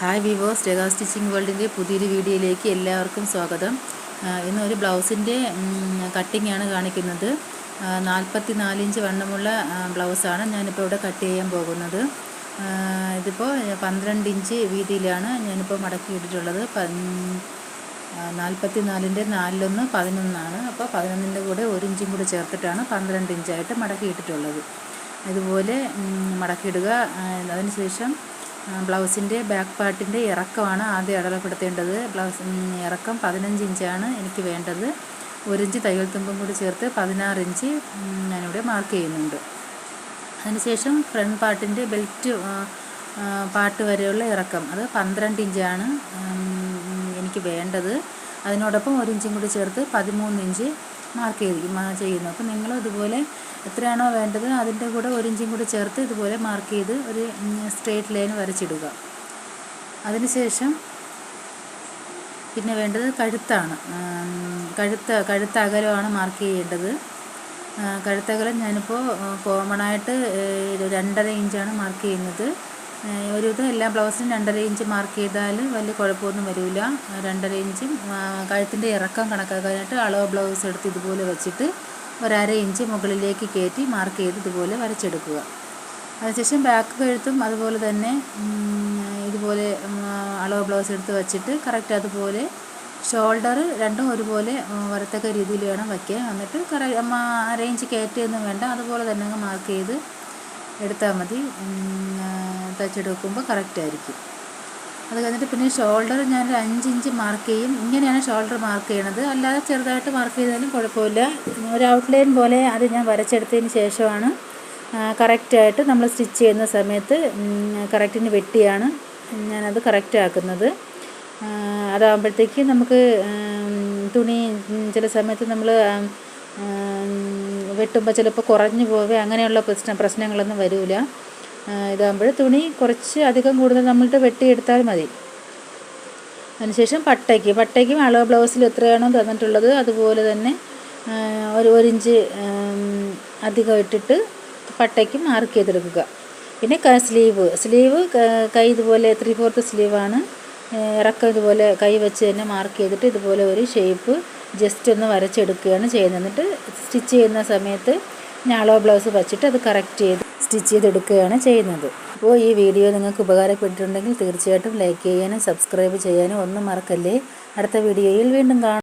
Hi വിവോസ് സ്റ്റെഗാ stitching വേൾഡിന്റെ പുതിയൊരു വീഡിയോയിലേക്ക് എല്ലാവർക്കും സ്വാഗതം. ഇന്ന് ഒരു ബ്ലൗസിന്റെ കട്ടിംഗ് ആണ് കാണിക്കുന്നത്. നാൽപ്പത്തി നാലിഞ്ച് വണ്ണമുള്ള ബ്ലൗസാണ് ഞാനിപ്പോൾ ഇവിടെ കട്ട് ചെയ്യാൻ പോകുന്നത്. ഇതിപ്പോൾ പന്ത്രണ്ട് ഇഞ്ച് വീതിയിലാണ് ഞാനിപ്പോൾ മടക്കിയിട്ടിട്ടുള്ളത് നാൽപ്പത്തി നാലിന്റെ നാലിലൊന്ന് പതിനൊന്നാണ്. അപ്പോൾ പതിനൊന്നിന്റെ കൂടെ ഒരു ഇഞ്ചും കൂടെ ചേർത്തിട്ടാണ് പന്ത്രണ്ട് ഇഞ്ചായിട്ട് മടക്കിയിട്ടിട്ടുള്ളത് ഇതുപോലെ ഉം, മടക്കിയിടുക അതിനുശേഷം ബ്ലൗസിന്റെ ബാക്ക് പാർട്ടിന്റെ ഇറക്കമാണ് ആദ്യം അടയാളപ്പെടുത്തേണ്ടത് ബ്ലൗസ് ഇറക്കം പതിനഞ്ച് ഇഞ്ചാണ് എനിക്ക് വേണ്ടത്. ഒരു ഇഞ്ച് തയ്യൽ തുമ്പും കൂടി ചേർത്ത് പതിനാറ് ഇഞ്ച് ഞാനിവിടെ മാർക്ക് ചെയ്യുന്നുണ്ട്. അതിനുശേഷം ഫ്രണ്ട് പാർട്ടിന്റെ ബെൽറ്റ് പാർട്ട് വരെയുള്ള ഇറക്കം. അത് പന്ത്രണ്ട് ഇഞ്ചാണ് എനിക്ക് വേണ്ടത്. അതിനോടൊപ്പം ഒരു ഇഞ്ചും കൂടി ചേർത്ത് പതിമൂന്ന് ഇഞ്ച് മാർക്ക് ചെയ്ത് മാ- ചെയ്യുന്നു അപ്പോൾ നിങ്ങൾ ഇതുപോലെ എത്രയാണോ വേണ്ടത് അതിന്റെ കൂടെ ഒരു ഇഞ്ചും കൂടി ചേർത്ത് ഇതുപോലെ മാർക്ക് ചെയ്ത് ഒരു സ്ട്രേറ്റ് ലൈൻ വരച്ചിടുക. അതിനുശേഷം പിന്നെ വേണ്ടത് കഴുത്താണ്. കഴുത്ത കഴുത്ത് കഴുത്തകലമാണ് മാർക്ക് ചെയ്യേണ്ടത്. കഴുത്തകലം ഞാനിപ്പോൾ കോമൺ ആയിട്ട് രണ്ടര ഇഞ്ചാണ് മാർക്ക് ചെയ്യുന്നത്. ഒരു ഇത് എല്ലാ ബ്ലൗസിനും രണ്ടര ഇഞ്ച് മാർക്ക് ചെയ്താൽ വലിയ കുഴപ്പമൊന്നും വരില്ല. രണ്ടര ഇഞ്ചും കഴുത്തിന്റെ ഇറക്കം കണക്കാക്കാനായിട്ട് അളവ് ബ്ലൗസ് എടുത്ത് ഇതുപോലെ വെച്ചിട്ട് ഒരര ഇഞ്ച് മുകളിലേക്ക് കയറ്റി മാർക്ക് ചെയ്ത് ഇതുപോലെ വരച്ചെടുക്കുക. അതിനുശേഷം ബാക്ക് കഴുത്തും അതുപോലെ തന്നെ ഇതുപോലെ അളവ് ബ്ലൗസ് എടുത്ത് വെച്ചിട്ട് കറക്റ്റ് അതുപോലെ ഷോൾഡർ രണ്ടും ഒരുപോലെ വരത്തക്ക രീതിയിൽ വേണം വയ്ക്കാൻ എന്നിട്ട് കറ ഇഞ്ച് കയറ്റിയൊന്നും വേണ്ട. അതുപോലെ തന്നെ അങ്ങ് മാർക്ക് ചെയ്ത് എടുത്താൽ മതി. തയ്ച്ചെടുക്കുമ്പോൾ കറക്റ്റ് ആയിരിക്കും. അത് കഴിഞ്ഞിട്ട് പിന്നെ ഷോൾഡർ ഞാനൊരു അഞ്ച് ഇഞ്ച് മാർക്ക് ചെയ്യും. ഇങ്ങനെയാണ് ഷോൾഡർ മാർക്ക് ചെയ്യണത്. അല്ലാതെ ചെറുതായിട്ട് മാർക്ക് ചെയ്താലും കുഴപ്പമില്ല. ഒരു ഔട്ട്ലൈൻ പോലെ അത് ഞാൻ വരച്ചെടുത്തതിന് ശേഷമാണ് കറക്റ്റായിട്ട് നമ്മൾ സ്റ്റിച്ച് ചെയ്യുന്ന സമയത്ത് കറക്റ്റിന് വെട്ടിയാണ് ഞാനത് കറക്റ്റ് ആക്കുന്നത്. ആ, അതാകുമ്പോഴത്തേക്ക് നമുക്ക് തുണി ചില സമയത്ത് നമ്മൾ വെട്ടുമ്പോൾ ചിലപ്പോൾ കുറഞ്ഞു പോവുക അങ്ങനെയുള്ള പ്രശ്ന പ്രശ്നങ്ങളൊന്നും വരില്ല ഇതാകുമ്പോൾ തുണി കുറച്ച് അധികം കൂടുതൽ നമ്മളിട്ട് വെട്ടിയെടുത്താൽ മതി. അതിനുശേഷം പട്ടയ്ക്ക് പട്ടയ്ക്കും അളവ് ബ്ലൗസിൽ എത്രയാണോ തന്നിട്ടുള്ളത് അതുപോലെ തന്നെ ഒരു ഒരു ഇഞ്ച് അധികം ഇട്ടിട്ട് പട്ടയ്ക്ക് മാർക്ക് ചെയ്തെടുക്കുക. പിന്നെ സ്ലീവ് സ്ലീവ് കൈ ഇതുപോലെ ത്രീ ഫോർത്ത് സ്ലീവാണ്. ഇറക്കം ഇതുപോലെ കൈ വെച്ച് തന്നെ മാർക്ക് ചെയ്തിട്ട് ഇതുപോലെ ഒരു ഷേപ്പ് ജസ്റ്റ് ഒന്ന് വരച്ചെടുക്കുകയാണ് ചെയ്യുന്നത്. എന്നിട്ട് സ്റ്റിച്ച് ചെയ്യുന്ന സമയത്ത് ഞാളോ ബ്ലൗസ് വച്ചിട്ട് അത് കറക്റ്റ് ചെയ്ത് സ്റ്റിച്ച് ചെയ്തെടുക്കുകയാണ് ചെയ്യുന്നത്. അപ്പോൾ ഈ വീഡിയോ നിങ്ങൾക്ക് ഉപകാരപ്പെട്ടിട്ടുണ്ടെങ്കിൽ തീർച്ചയായിട്ടും ലൈക്ക് ചെയ്യാനും സബ്സ്ക്രൈബ് ചെയ്യാനും ഒന്നും മറക്കല്ലേ. അടുത്ത വീഡിയോയിൽ വീണ്ടും കാണാം.